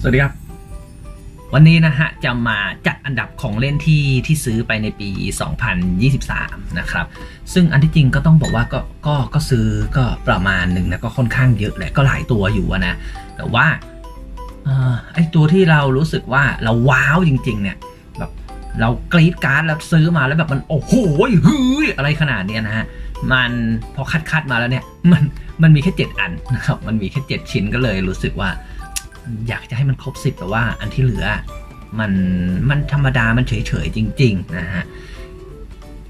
สวัสดีครับ วันนี้นะฮะจะมาจัดอันดับของเล่นที่ที่ซื้อไปในปี 2023 นะครับ ซึ่งอันที่จริงก็ต้องบอกว่าก็ก็ก็ซื้อก็ประมาณหนึ่งนะก็ค่อนข้างเยอะแหละก็หลายตัวอยู่นะ แต่ว่าเอ่อไอตัวที่เรารู้สึกว่าเราว้าวจริง ๆ เนี่ยแบบเรากรี๊ดการ์ดแล้วซื้อมาแล้วแบบมันโอ้โหเฮืออะไรขนาดเนี้ยนะฮะมันพอคัดคัดมาแล้วเนี่ยมันมันมีแค่ 7 อันนะครับมันมีแค่ 7 ชิ้นก็เลยรู้สึกว่า อยากจะให้มันครบสิบแต่ว่าอันที่เหลือ มันมันธรรมดามันเฉยๆจริง ๆ นะฮะ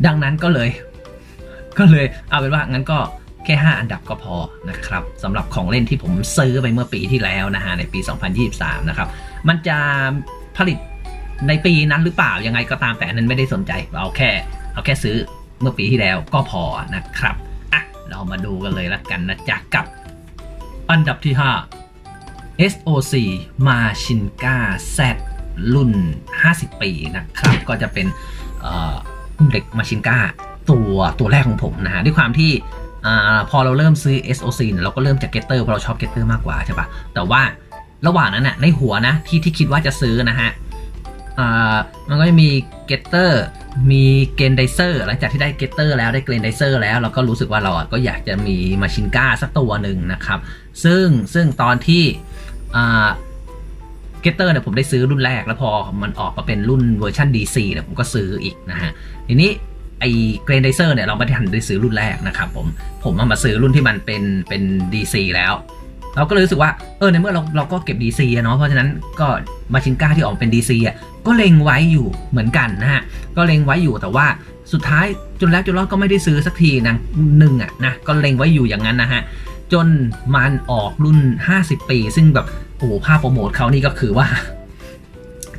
ดังนั้นก็เลย ก็เลยเอาเป็นว่างั้นก็แค่ 5 อันดับก็พอนะครับสำหรับของเล่นที่ผมซื้อไปเมื่อปีที่แล้วนะฮะในปี 2023 นะครับ มันจะผลิตในปีนั้นหรือเปล่ายังไงก็ตามแต่อันนั้นไม่ได้สนใจเอาแค่เอาแค่ซื้อเมื่อปีที่แล้วก็พอนะครับอะเรามาดูกันเลยละกันนะจ๊ะกับอันดับที่ 5 SOC Machinga Z รุ่น 50 ปีนะครับ ก็จะเป็นเเด็กมาชินกาตัวตัวแรกของผมนะฮะด้วยความที่พอเราเริ่มซื้อ SOC เนี่ยเราก็เริ่มจากเกตเตอร์เพราะเราชอบเกตเตอร์มากกว่าใช่ปะแต่ว่าระหว่างนั้นน่ะในหัวนะที่ที่คิดว่าจะซื้อนะฮะมันก็จะมีเกตเตอร์มีเกนไดเซอร์หลังจากที่ได้เกตเตอร์แล้วได้เกนไดเซอร์แล้วเราก็รู้สึกว่าเราอะก็อยากจะมีมาชินกาสักตัวหนึ่งนะครับ ซึ่งซึ่งตอนที่ เกตเตอร์เนี่ยผมได้ซื้อรุ่นแรกแล้วพอมันออกมาเป็นรุ่นเวอร์ชัน DC เนี่ยผมก็ซื้ออีกนะฮะทีนี้ไอ้เกรนไดเซอร์เนี่ยเราไม่ได้ทันได้ซื้อรุ่นแรกนะครับผมผมเอามาซื้อรุ่นที่มันเป็นเป็น DC แล้ว เราก็เลยรู้สึกว่าเออในเมื่อเราเราก็เก็บ DC อะเนาะเพราะฉะนั้นก็มาชินก้าที่ออกเป็น DC อะก็เล็งไว้อยู่เหมือนกันนะฮะก็เล็งไว้อยู่แต่ว่าสุดท้ายจนแล้วจนรอดก็ไม่ได้ซื้อสักทีนะหนึ่งอะนะก็เล็งไว้อยู่อย่างนั้นนะฮะ จนมันออกรุ่น 50 ปี ซึ่งแบบโอ้โหภาพโปรโมทเขานี่ก็คือว่า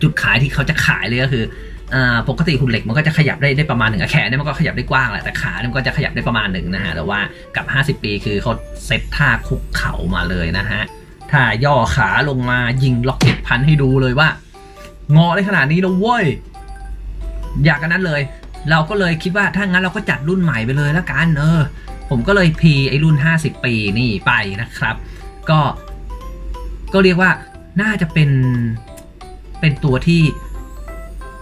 จุดขายที่เขาจะขายเลยก็คืออปกติหุ่นเหล็กมันก็จะขยับได้ได้ประมาณหนึ่งแขนเนี่ยมันก็ขยับได้กว้างแหละแต่ขาเนี่ยมันก็จะขยับได้ประมาณหนึ่งนะฮะแต่ว่ากับ 50 ปีคือเขาเซตท่าคุกเข่ามาเลยนะฮะท่าย่อขาลงมายิงล็อกเก็ตพันให้ดูเลยว่า งอได้ขนาดนี้แล้วเว้ยอยากกันนั้นเลย เราก็เลยคิดว่าถ้างั้นเราก็จัดรุ่นใหม่ไปเลยแล้วกันเออ ผมก็เลยพีไอรุ่น 50 ปีนี่ไปนะครับ ก็ก็เรียกว่าน่าจะเป็นเป็นตัวที่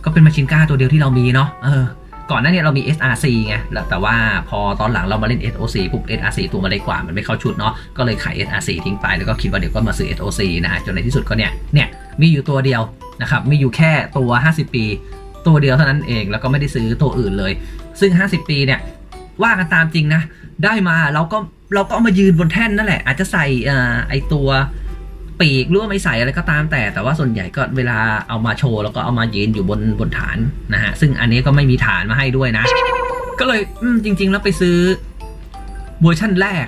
ก็เป็นมาชินก้าตัวเดียวที่เรามีเนาะเออก่อนหน้านี้เรามี SRC ไงแล้วแต่ว่าพอตอนหลังเรามาเล่น SOC ปุ๊บ SRC ตัวมาได้กว่า มันไม่เข้าชุดเนาะ ก็เลยขาย SRC ทิ้งไป แล้วก็คิดว่าเดี๋ยวก็มาซื้อ SOC นะฮะ จนในที่สุดก็เนี่ย เนี่ย มีอยู่ตัวเดียวนะครับ มีอยู่แค่ตัว 50 ปี ตัวเดียวเท่านั้นเอง แล้วก็ไม่ได้ซื้อตัวอื่นเลย ซึ่ง 50 ปีเนี่ย ว่ากันตามจริงนะ ได้มาเราก็เราก็เอามายืนบนแท่นนั่นแหละ อาจจะใส่อไอตัวปีกหรือว่าไม่ใส่อะไรก็ตามแต่ แต่ว่าส่วนใหญ่ก็เวลาเอามาโชว์แล้วก็เอามายืนอยู่บนบนฐานนะฮะ ซึ่งอันนี้ก็ไม่มีฐานมาให้ด้วยนะ ก็เลยจริง ๆ แล้วไปซื้อเวอร์ชั่นแรก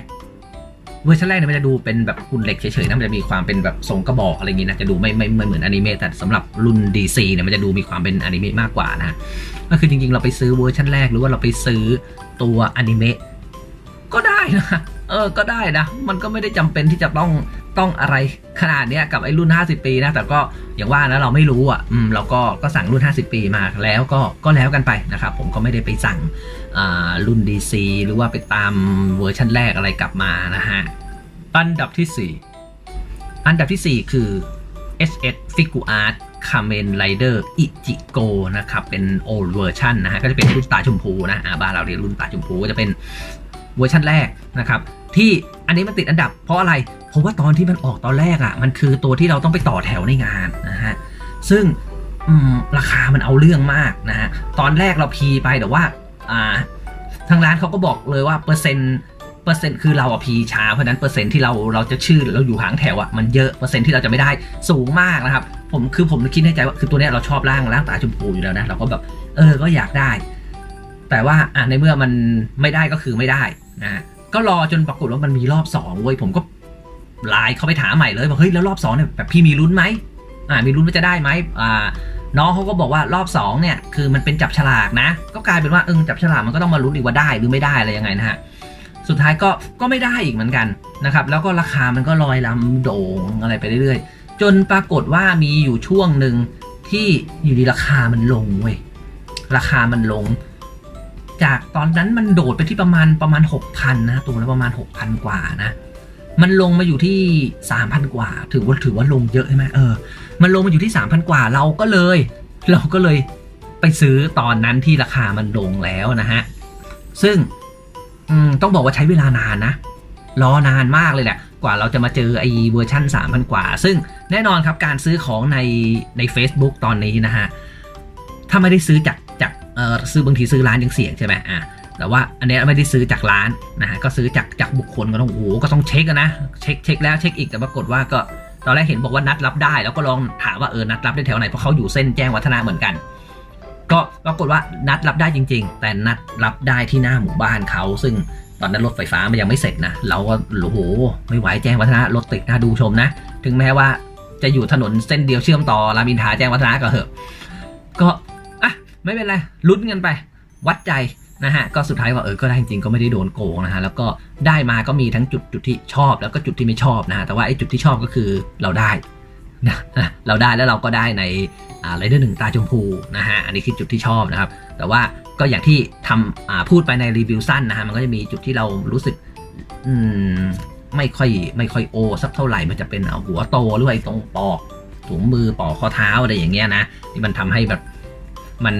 เวอร์ชันแรกเนี่ยมันจะดูเป็นแบบคุณเหล็กเฉยๆนะมันจะมีความเป็นแบบทรงกระบอกอะไรอย่างงี้นะจะดูไม่ไม่เหมือนอนิเมะแต่สำหรับรุ่น DC เนี่ยมันจะดูมีความเป็นอนิเมะมากกว่านะก็คือจริงๆ เราไปซื้อเวอร์ชันแรกหรือว่าเราไปซื้อตัวอนิเมะก็ได้นะเออก็ได้นะ มันก็ไม่ได้จำเป็นที่จะต้อง ต้องอะไรขนาดเนี้ยกับไอ้รุ่น 50 ปีนะแต่ก็อย่างว่านะเราไม่รู้อะอืมเราก็ก็สั่งรุ่น 50 ปีมาแล้วก็ก็แล้วกันไปนะครับผมก็ไม่ได้ไปสั่งอ่ารุ่น DC หรือว่าไปตามเวอร์ชันแรกอะไรกลับมานะฮะอันดับที่ 4 อันดับทีสี่4 คือ SS Figure Art Kamen Rider Ichigo นะครับ เป็น old version นะฮะ ก็จะเป็นรุ่นตาชมพูนะอ่าบ้านเราเรียกรุ่นตาชมพูก็จะเป็นเวอร์ชันแรกนะครับ ที่อันนี้มันติดอันดับเพราะอะไร เพราะว่าตอนที่มันออกตอนแรกอะ่ะ มันคือตัวที่เราต้องไปต่อแถวในงานนะฮะ ซึ่งราคามันเอาเรื่องมากนะฮะ ตอนแรกเราพีไปแต่ว่าทางร้านเขาก็บอกเลยว่าเปอร์เซ็นต์เปอร์เซ็นต์คือเราอะพีช้าเพราะฉะนั้นเปอร์เซ็นต์ที่เราเราจะชื่อเราอยู่หางแถวอะมันเยอะเปอร์เซ็นต์ที่เราจะไม่ได้สูงมากนะครับ ผมคือผมคิดในใจว่าคือตัวเนี้ยเราชอบร่างร่างตาชมพูอยู่แล้วนะเราก็แบบเออก็อยากได้ แต่ว่าอะในเมื่อมันไม่ได้ก็คือไม่ได้นะ ก็รอจนปรากฏว่ามันมีรอบสองเว้ยผมก็ไลน์เขาไปถามใหม่เลยบอกเฮ้ยแล้วรอบสองเนี่ยแบบพี่มีลุ้นไหมอ่ามีลุ้นว่าจะได้ไหมอ่าน้องเขาก็บอกว่ารอบ2เนี่ยคือมันเป็นจับฉลากนะ ก็กลายเป็นว่าเออจับฉลากมันก็ต้องมาลุ้นอีกว่าได้หรือไม่ได้อะไรยังไงนะฮะสุดท้ายก็ก็ไม่ได้อีกเหมือนกันนะครับแล้วก็ราคามันก็ลอยลำโด่งอะไรไปเรื่อยๆ จนปรากฏว่ามีอยู่ช่วงหนึ่งที่อยู่ดีราคามันลงเว้ยราคามันลง จากตอนนั้นมันโดดไปที่ประมาณประมาณ 6,000 นะตัวละประมาณ 6,000 กว่านะ มันลงมาอยู่ที่สามพันกว่า ถือว่าถือว่าลงเยอะใช่ไหมเออ มันลงมาอยู่ที่สามพันกว่าเราก็เลย เราก็เลยไปซื้อตอนนั้นที่ราคามันลงแล้วนะฮะ ซึ่งต้องบอกว่าใช้เวลานานนะ รอนานมากเลยแหละ กว่าเราจะมาเจอไอ้เวอร์ชั่น 3,000 กว่า ซึ่งแน่นอนครับการซื้อของในใน Facebook ตอนนี้นะฮะ ถ้าไม่ได้ซื้อจาก ซื้อบางทีซื้อร้านยังเสี่ยงใช่ไหมอะแต่ว่าอันนี้ไม่ได้ซื้อจากร้านนะฮะก็ซื้อจากจากบุคคลก็ต้องโอ้โหก็ต้องเช็คนะเช็คเช็คแล้วเช็คอีกแต่ปรากฏว่าก็ตอนแรกเห็นบอกว่านัดรับได้ แล้วก็ลองถามว่าเออนัดรับได้แถวไหนเพราะเขาอยู่เส้นแจ้งวัฒนะเหมือนกัน ก็ปรากฏว่านัดรับได้จริง ๆ แต่นัดรับได้ที่หน้าหมู่บ้านเขาซึ่งตอนนั้นรถไฟฟ้ามันยังไม่เสร็จนะเราก็โอ้โหไม่ไหวแจ้งวัฒนะรถติดน่าดูชมนะ ถึงแม้ว่าจะอยู่ถนนเส้นเดียวเชื่อมต่อรามอินทราแจ้งวัฒนะก็เหอะก็ ไม่เป็นไรลุ้นกันไป วัดใจนะฮะก็สุดท้ายว่าเออก็ได้จริงๆก็ไม่ได้โดนโกงนะฮะแล้วก็ได้มาก็มีทั้งจุดจุดที่ชอบ แล้วก็จุดที่ไม่ชอบนะฮะแต่ว่าไอ้จุดที่ชอบก็คือเราได้นะเราได้แล้วเราก็ได้ในอ่าไรเดอร์หนึ่งตาชมพูนะฮะอันนี้คือจุดที่ชอบนะครับ แต่ว่าก็อย่างที่ทำพูดไปในรีวิวสั้นนะฮะมันก็จะมีจุดที่เรารู้สึกอืมไม่ค่อยไม่ค่อยโอ สักเท่าไหร่มันจะเป็นหัวโตหรือไอ้ตรงปอกถุงมือปอกข้อเท้าอะไรอย่างเงี้ยนะที่มันทำให้แบบ มัน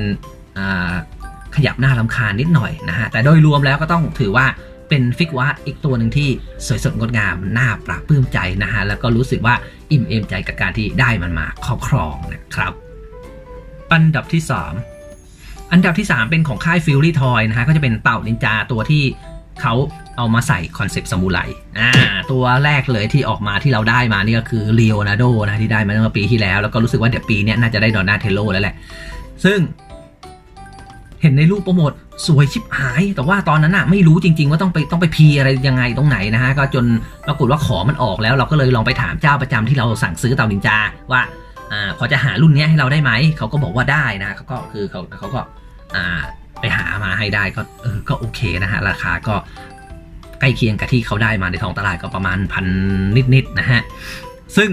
ขยับหน้าลำคาญนิดหน่อยนะฮะ แต่โดยรวมแล้วก็ต้องถือว่าเป็นฟิกวาร์ดอีกตัวหนึ่งที่สวยสดงดงามน่าปราบปลื้มใจนะฮะ แล้วก็รู้สึกว่าอิ่มเอมใจกับการที่ได้มันมาครอบครองนะครับ อันดับที่ 3 อันดับที่ 3 เป็นของค่ายฟิลลี่ทอยนะฮะ ก็จะเป็นเต่านินจาตัวที่เขาเอามาใส่คอนเซปต์ซามูไรอ่าตัวแรกเลยที่ออกมาที่เราได้มานี่ก็คือเลโอนาร์โดนะที่ได้มาเมื่อปีที่แล้ว แล้วก็รู้สึกว่าเดี๋ยวปีนี้น่าจะได้ดอนนาเทโลแล้วแหละ ซึ่ง เห็นในรูปโปรโมทสวยชิบหาย แต่ว่าตอนนั้นอะไม่รู้จริง ๆ ว่าต้องไปต้องไปพีอะไรยังไงตรงไหนนะฮะก็จนปรากฏว่าของมันออกแล้ว เราก็เลยลองไปถามเจ้าประจำที่เราสั่งซื้อเตานินจาว่าอ่าพอจะหารุ่นเนี้ยให้เราได้ไหมเขาก็บอกว่าได้นะเขาก็คือเขาเขาก็อ่าไปหามาให้ได้ก็เออก็โอเคนะฮะราคาก็ใกล้เคียงกับที่เขาได้มาในท้องตลาดก็ประมาณพันนิดๆนะฮะซึ่ง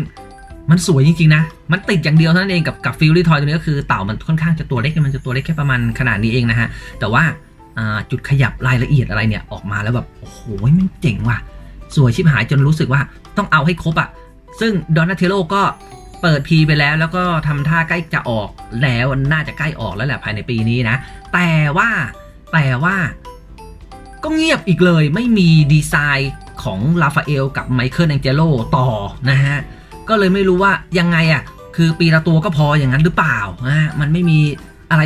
มันสวยจริงๆนะ มันติดอย่างเดียวเท่านั้นเองกับกับฟิลลี่ทอยตัวนี้ก็คือเต่ามันค่อนข้างจะตัวเล็กมันจะตัวเล็กแค่ประมาณขนาดนี้เองนะฮะ แต่ว่าจุดขยับรายละเอียดอะไรเนี่ยออกมาแล้วแบบโอ้โหมันเจ๋งว่ะ สวยชิบหายจนรู้สึกว่าต้องเอาให้ครบอะ่ะ ซึ่งดอนนาเทโลก็เปิดพีไปแล้วแล้วก็ทำท่าใกล้จะออกแล้วน่าจะใกล้ออกแล้วแหละภายในปีนี้นะ แต่ว่าแต่ว่าก็เงียบอีกเลยไม่มีดีไซน์ของลาฟาเอลกับไมเคิลแองเจโลต่อนะฮะ ก็เลยไม่รู้ว่ายังไงอะ คือปีละตัวก็พออย่างนั้นหรือเปล่าอะมันไม่มีอะไร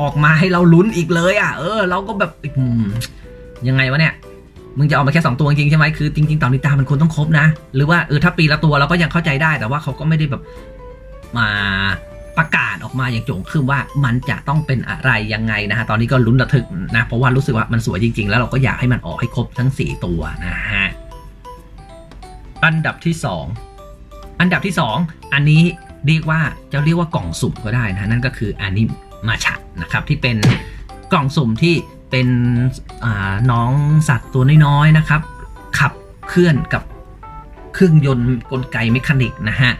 ออกมาให้เราลุ้นอีกเลยอะ เออ เราก็แบบยังไงวะเนี่ย มึงจะออกมาแค่สองตัวจริงใช่ไหมคือจริงๆตอนนิตามันควรต้องครบนะ หรือว่าเออถ้าปีละตัวเราก็ยังเข้าใจได้ แต่ว่าเขาก็ไม่ได้แบบมาประกาศออกมาอย่างโจ่งครึ่มว่ามันจะต้องเป็นอะไรยังไงนะฮะตอนนี้ก็ลุ้นระทึกนะ เพราะว่ารู้สึกว่ามันสวยจริง ๆ แล้วเราก็อยากให้มันออกให้ครบทั้งสี่ตัวนะฮะ อันดับที่ส อันดับที่ 2 อันนี้เรียกว่าจะเรียกว่ากล่องสุ่มก็ได้นะนั่นก็คืออันนี้มาชะนะครับที่เป็นกล่องสุ่มที่เป็นน้องสัตว์ตัวน้อยๆนะครับ ขับเคลื่อนกับเครื่องยนต์กลไกเมคานิกนะฮะ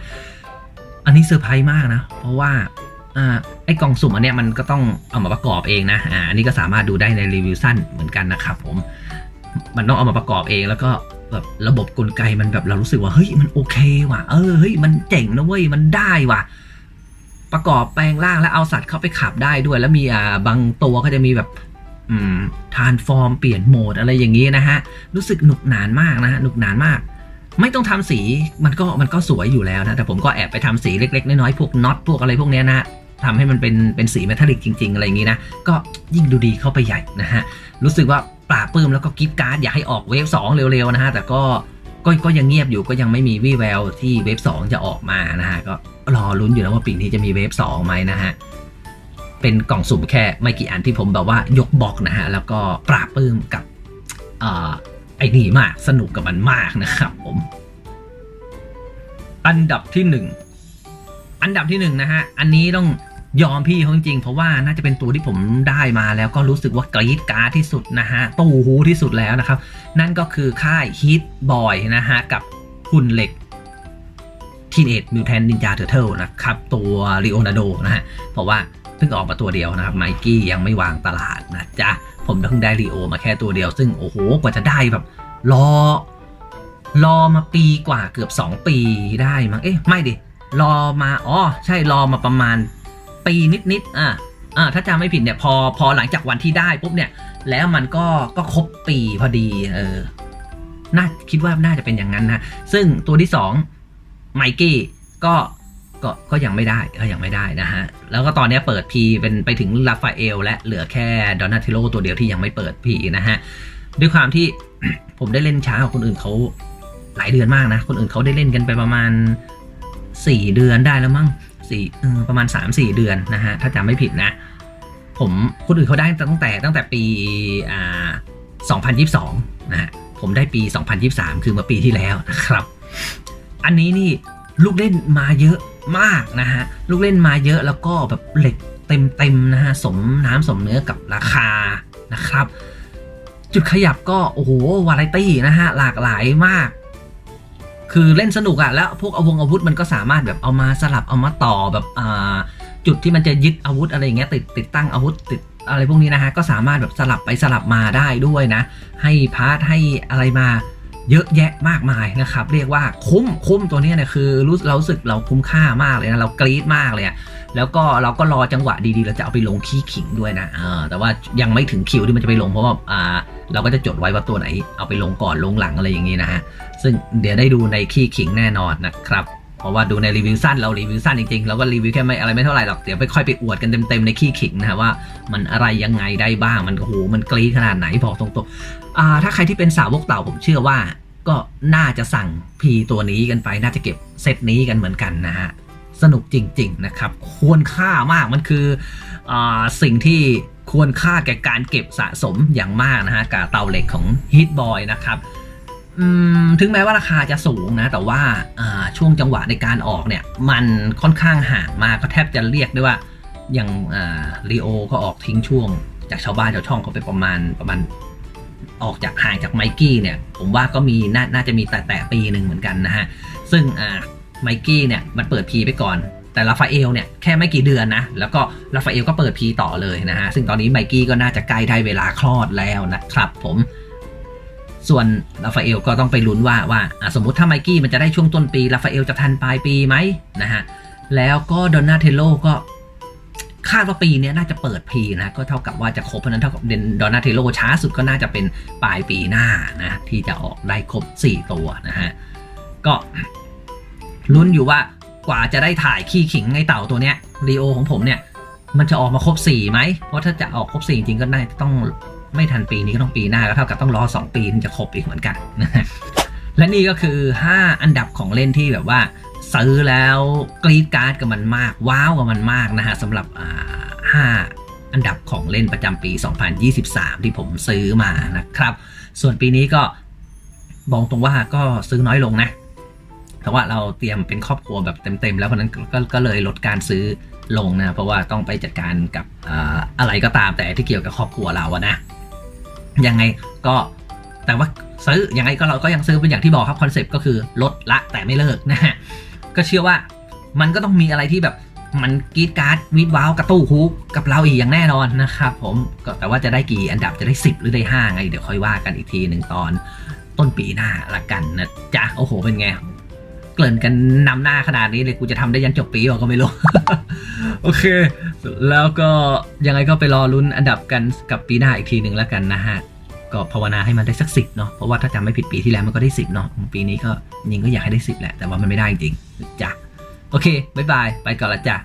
อันนี้เซอร์ไพรส์มากนะ เพราะว่าอ่าไอ้กล่องสุ่มอันเนี้ยมันก็ต้องเอามาประกอบเองนะอ่าอันนี้ก็สามารถดูได้ในรีวิวสั้นเหมือนกันนะครับผมมันต้องเอามาประกอบเองแล้วก็ แบบระบบกลไกมันแบบเรารู้สึกว่าเฮ้ยมันโอเคว่ะเออเฮ้ยมันเจ๋งนะเว้ยมันได้ว่ะ ประกอบแปลงร่างแล้วเอาสัตว์เข้าไปขับได้ด้วย แล้วมีอ่าบางตัวก็จะมีแบบอืมทานฟอร์มเปลี่ยนโหมดอะไรอย่างนี้นะฮะ รู้สึกหนุกหนานมากนะฮะหนุกหนานมาก ไม่ต้องทำสีมันก็มันก็สวยอยู่แล้วนะ แต่ผมก็แอบไปทำสีเล็ก ๆ น้อยๆพวกน็อตพวกอะไรพวกเนี้ยนะทำให้มันเป็นเป็นสีเมทัลลิกจริง ๆ อะไรอย่างนี้นะ ก็ยิ่งดูดีเข้าไปใหญ่นะฮะ รู้สึกว่า ปราบปื้มแล้วก็กรีดการ์ดอยากให้ออกเวฟ2เร็วๆนะฮะแต่ก็ก็ก็ยังเงียบอยู่ก็ยังไม่มีวี่แววที่เวฟ2จะออกมานะฮะก็รอลุ้นอยู่แล้วว่าปีนี้จะมีเวฟ2ไหมนะฮะเป็นกล่องสุ่มแค่ไม่กี่อันที่ผมแบบว่ายกบอกนะฮะแล้วก็ปราบปื้มกับอไอ้นี่มากสนุกกับมันมากนะครับผม อันดับที่หนึ่งอันดับที่หนึ่งนะฮะอันนี้ต้อง ยอมพี่เขาจริงๆเพราะว่าน่าจะเป็นตัวที่ผมได้มาแล้วก็รู้สึกว่ากรี๊ดการ์ดที่สุดนะฮะตู้หูที่สุดแล้วนะครับ นั่นก็คือค่ายฮิตบอยนะฮะ กับหุ่นเหล็ก Teenage Mutant Ninja Turtle นะครับ ตัวลีโอนาร์โดนะฮะ เพราะว่าเพิ่งออกมาตัวเดียวนะครับไมกี้ยังไม่วางตลาดนะจ๊ะ ผมเพิ่งได้ลีโอมาแค่ตัวเดียว ซึ่งโอ้โหกว่าจะได้แบบรอรอมาปีกว่าเกือบ 2 ปีได้มั้งเอ๊ะไม่ดิรอมาอ๋อใช่รอมาประมาณ ปีนิดๆอะอ่าถ้าจำไม่ผิดเนี่ยพอพอหลังจากวันที่ได้ปุ๊บเนี่ย แล้วมันก็ก็ครบปีพอดี เออน่าคิดว่าน่าจะเป็นอย่างนั้นนะซึ่งตัวที่สองไมกี้ก็ก็ก็ยังไม่ได้ก็ยังไม่ได้นะฮะ แล้วก็ตอนนี้เปิดพีเป็นไปถึงลาฟาเอลและเหลือแค่ดอนนาเทโลตัวเดียวที่ยังไม่เปิดพีนะฮะ ด้วยความที่ผมได้เล่นช้ากว่าคนอื่นเขาหลายเดือนมากนะ คนอื่นเขาได้เล่นกันไปประมาณ 4 เดือนได้แล้วมั้ง สี่ประมาณ 3-4 เดือนนะฮะถ้าจำไม่ผิดนะ ผมคนอื่นเขาได้ตั้งแต่ตั้งแต่ปีอ่า2022นะฮะผมได้ปี 2023 คือเมื่อปีที่แล้วนะครับ อันนี้นี่ลูกเล่นมาเยอะมากนะฮะลูกเล่นมาเยอะแล้วก็แบบเหล็กเต็มๆนะฮะสมน้ำสมเนื้อกับราคานะครับ จุดขยับก็โอ้โหวาไรตี้นะฮะหลากหลายมาก คือเล่นสนุกอะแล้วพวกอาวงอาวุธมันก็สามารถแบบเอามาสลับเอามาต่อแบบอ่าจุดที่มันจะยึดอาวุธอะไรอย่างเงี้ยติดติดตั้งอาวุธติดอะไรพวกนี้นะฮะก็สามารถแบบสลับไปสลับมาได้ด้วยนะ ให้พาร์ทให้อะไรมาเยอะแยะมากมายนะครับ เรียกว่าคุ้มคุ้มตัวนี้เนี่ยคือรู้เรารู้สึกเราคุ้มค่ามากเลยนะ เรากรี๊ดมากเลยอะแล้วก็เราก็รอจังหวะดีๆ เราจะเอาไปลงขี้ขิงด้วยนะอ่าแต่ว่ายังไม่ถึงคิวที่มันจะไปลงเพราะว่าอ่า เราก็จะจดไว้ว่าตัวไหนเอาไปลงก่อนลงหลังอะไรอย่างนี้นะฮะ ซึ่งเดี๋ยวได้ดูในขี้ขิงแน่นอนนะครับ เพราะว่าดูในรีวิวสั้นเรารีวิวสั้นจริงๆเราก็รีวิวแค่ไม่อะไรไม่เท่าไหร่หรอก เดี๋ยวไปค่อยไปอวดกันเต็มๆในขี้ขิงนะฮะว่ามันอะไรยังไงได้บ้าง มันโอ้โหมันกรีดขนาดไหนบอกตรงๆถ้าใครที่เป็นสาวกเต่าผมเชื่อว่า ก็น่าจะสั่งพีตัวนี้กันไปน่าจะเก็บเซตนี้กันเหมือนกันนะฮะสนุกจริง ๆ นะครับ ควรค่ามากมันคืออสิ่งที่ ควรค่าแก่การเก็บสะสมอย่างมากนะฮะกับเตาเหล็กของ Hit Boy นะครับถึงแม้ว่าราคาจะสูงนะ แต่ว่าาช่วงจังหวะในการออกเนี่ย มันค่อนข้างห่างมากก็แทบจะเรียกได้ว่าอย่างลีโอก็ออกทิ้งช่วง จากชาวบ้านชาวช่องเขาไปประมาณประมาณออกจากห่างจากไมกี้เนี่ย ผมว่าก็มีนาน่าจะมีแต่แต่ปีหนึ่งเหมือนกันนะฮะ ซึ่งไมกี้เนี่ยมันเปิดพีไปก่อน แต่ลาฟาเอลเนี่ยแค่ไม่กี่เดือนนะ แล้วก็ลาฟาเอลก็เปิดพีต่อเลยนะฮะ ซึ่งตอนนี้ไมกี้ก็น่าจะใกล้ได้เวลาคลอดแล้วนะครับผม ส่วนลาฟาเอลก็ต้องไปลุ้นว่าว่าสมมติถ้าไมกี้มันจะได้ช่วงต้นปีลาฟาเอลจะทันปลายปีไหมนะฮะ แล้วก็ดอนนาเทโลก็คาดว่าปีนี้น่าจะเปิดพีนะ ก็เท่ากับว่าจะครบเพราะฉะนั้นเท่ากับเดนดอนนาเทโลช้าสุดก็น่าจะเป็นปลายปีหน้านะที่จะออกได้ครบ 4 ตัวนะฮะ ก็ลุ้นอยู่ว่า กว่าจะได้ถ่ายขี้ขิงไอเต่าตัวเนี้ยรีโอของผมเนี่ยมันจะออกมาครบ4ไหมเพราะถ้าจะออกครบ4จริงก็น่าจะต้องไม่ทันปีนี้ก็ต้องปีหน้าก็เท่ากับต้องรอ 2 ปีถึงจะครบอีกเหมือนกันนะและนี่ก็คือ 5 อันดับของเล่นที่แบบว่าซื้อแล้วกรีดการ์ดกับมันมาก ว้าวกับมันมากนะฮะสำหรับห้าอันดับของเล่นประจำปี 2023 ที่ผมซื้อมานะครับ ส่วนปีนี้ก็บอกตรงว่าก็ซื้อน้อยลงนะ แต่ว่าเราเตรียมเป็นครอบครัวแบบเต็มๆ แล้วเพราะนั้นก็ก็เลยลดการซื้อลงนะเพราะว่าต้องไปจัดการกับอะไรก็ตามแต่ที่เกี่ยวกับครอบครัวเราอะนะยังไงก็แต่ว่าซื้อยังไงก็เราก็ยังซื้อเป็นอย่างที่บอกครับคอนเซปต์ก็คือลดละแต่ไม่เลิกนะฮะก็เชื่อว่ามันก็ต้องมีอะไรที่แบบมันกีดการ์ดวิดว้าวกระตู้ฮูกกับเราอีกอย่างแน่นอนนะครับผมก็แต่ว่าจะได้กี่อันดับจะได้ 10 หรือได้5ไงเดี๋ยวค่อยว่ากันอีกทีหนึ่งตอนต้นปีหน้าละกันนะจ๊ะโอ้โหเป็นไง เกริ่นกันนำหน้าขนาดนี้เลยกูจะทำได้ยันจบปีหรอก็ไม่รู้ โอเค แล้วก็ยังไงก็ไปรอลุ้นอันดับกันกับปีหน้าอีกทีหนึ่งแล้วกันนะฮะ ก็ภาวนาให้มันได้สักสิบเนาะเพราะว่าถ้าจำไม่ผิดปีที่แล้วมันก็ได้สิบเนาะปีนี้ก็ยิงก็อยากให้ได้สิบแหละแต่ว่ามันไม่ได้จริงจ้ะโอเคบ๊ายบายไปก่อนละจ้ะ